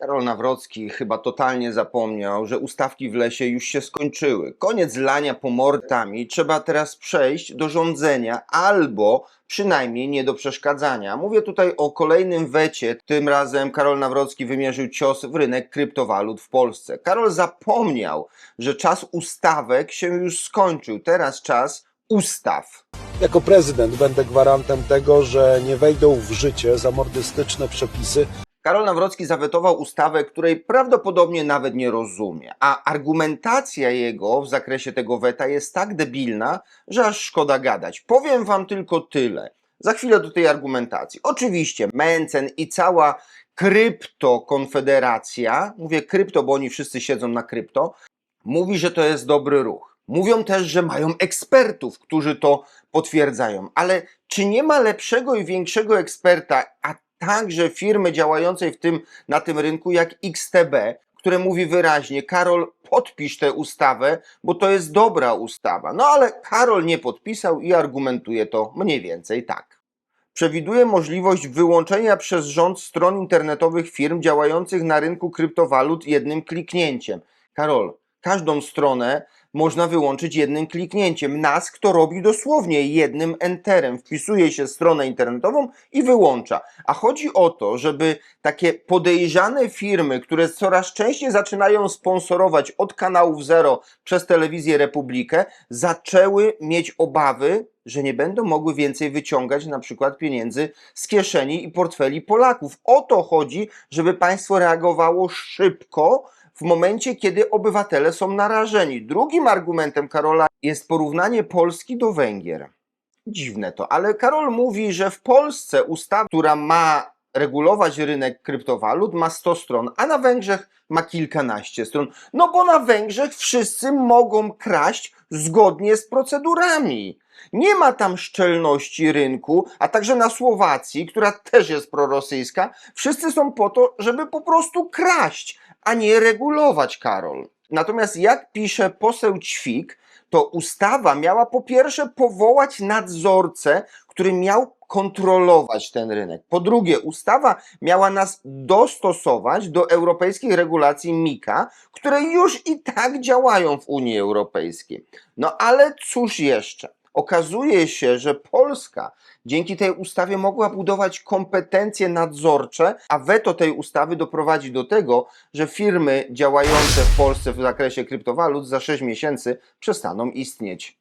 Karol Nawrocki chyba totalnie zapomniał, że ustawki w lesie już się skończyły. Koniec lania pomortami, trzeba teraz przejść do rządzenia albo przynajmniej nie do przeszkadzania. Mówię tutaj o kolejnym wecie. Tym razem Karol Nawrocki wymierzył cios w rynek kryptowalut w Polsce. Karol zapomniał, że czas ustawek się już skończył. Teraz czas ustaw. Jako prezydent będę gwarantem tego, że nie wejdą w życie zamordystyczne przepisy Karol Nawrocki zawetował ustawę, której prawdopodobnie nawet nie rozumie, a argumentacja jego w zakresie tego weta jest tak debilna, że aż szkoda gadać. Powiem wam tylko tyle. Za chwilę do tej argumentacji. Oczywiście Mencen i cała kryptokonfederacja, mówię krypto, bo oni wszyscy siedzą na krypto, mówi, że to jest dobry ruch. Mówią też, że mają ekspertów, którzy to potwierdzają. Ale czy nie ma lepszego i większego eksperta, a także firmy działającej w tym, na tym rynku jak XTB, które mówi wyraźnie, Karol, podpisz tę ustawę, bo to jest dobra ustawa. No ale Karol nie podpisał i argumentuje to mniej więcej tak. Przewiduje możliwość wyłączenia przez rząd stron internetowych firm działających na rynku kryptowalut jednym kliknięciem. Karol, każdą stronę można wyłączyć jednym kliknięciem. NASK to robi dosłownie jednym enterem. Wpisuje się stronę internetową i wyłącza. A chodzi o to, żeby takie podejrzane firmy, które coraz częściej zaczynają sponsorować od kanałów Zero przez telewizję Republikę, zaczęły mieć obawy, że nie będą mogły więcej wyciągać na przykład pieniędzy z kieszeni i portfeli Polaków. O to chodzi, żeby państwo reagowało szybko w momencie, kiedy obywatele są narażeni. Drugim argumentem Karola jest porównanie Polski do Węgier. Dziwne to, ale Karol mówi, że w Polsce ustawa, która ma regulować rynek kryptowalut, ma 100 stron, a na Węgrzech ma kilkanaście stron. No bo na Węgrzech wszyscy mogą kraść zgodnie z procedurami. Nie ma tam szczelności rynku, a także na Słowacji, która też jest prorosyjska, wszyscy są po to, żeby po prostu kraść, a nie regulować, Karol. Natomiast jak pisze poseł Ćwik, to ustawa miała po pierwsze powołać nadzorcę, który miał kontrolować ten rynek. Po drugie, ustawa miała nas dostosować do europejskich regulacji MIKA, które już i tak działają w Unii Europejskiej. No ale cóż jeszcze? Okazuje się, że Polska dzięki tej ustawie mogła budować kompetencje nadzorcze, a weto tej ustawy doprowadzi do tego, że firmy działające w Polsce w zakresie kryptowalut za 6 miesięcy przestaną istnieć.